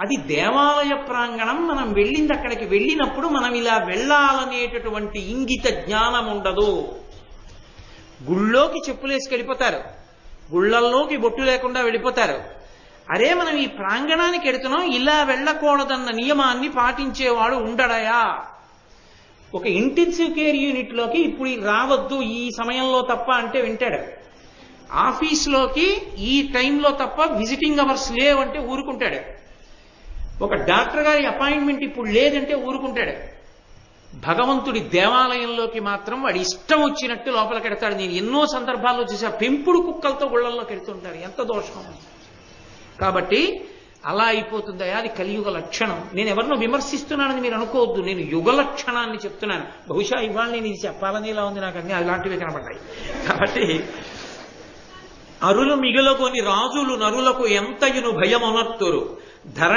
అది దేవాలయ ప్రాంగణం మనం వెళ్ళింది అక్కడికి వెళ్ళినప్పుడు మనం ఇలా వెళ్ళాలనేటటువంటి ఇంగిత జ్ఞానం ఉండదు. గుళ్ళోకి చెప్పులేసి వెళ్ళిపోతారు గుళ్ళల్లోకి బొట్టు లేకుండా వెళ్ళిపోతారు. అరే మనం ఈ ప్రాంగణానికి ఎడుతున్నాం ఇలా వెళ్ళకూడదన్న నియమాన్ని పాటించేవాడు ఉండడయా? ఒక ఇంటెన్సివ్ కేర్ యూనిట్లోకి ఇప్పుడు రావద్దు ఈ సమయంలో తప్ప అంటే వింటాడు. ఆఫీస్లోకి ఈ టైంలో తప్ప విజిటింగ్ అవర్స్ లేవంటే ఊరుకుంటాడు. ఒక డాక్టర్ గారి అపాయింట్మెంట్ ఇప్పుడు లేదంటే ఊరుకుంటాడు. భగవంతుడి దేవాలయంలోకి మాత్రం వాడి ఇష్టం వచ్చినట్టు లోపలికి ఎడతాడు నేను ఎన్నో సందర్భాల్లో చూసా పెంపుడు కుక్కలతో గుళ్ళల్లోకి ఎడుతుంటారు ఎంత దోషం కాబట్టి అలా అయిపోతుందా అది కలియుగ లక్షణం. నేను ఎవరినో విమర్శిస్తున్నానని మీరు అనుకోవద్దు. నేను యుగ లక్షణాన్ని చెప్తున్నాను. బహుశా ఇవాళ నేను ఇది చెప్పాలని ఇలా ఉంది నాకు అన్ని అలాంటివి కనబడ్డాయి. కాబట్టి అరులు మిగులుకొని రాజులు నరులకు ఎంతయును భయమొనర్తురు. ధర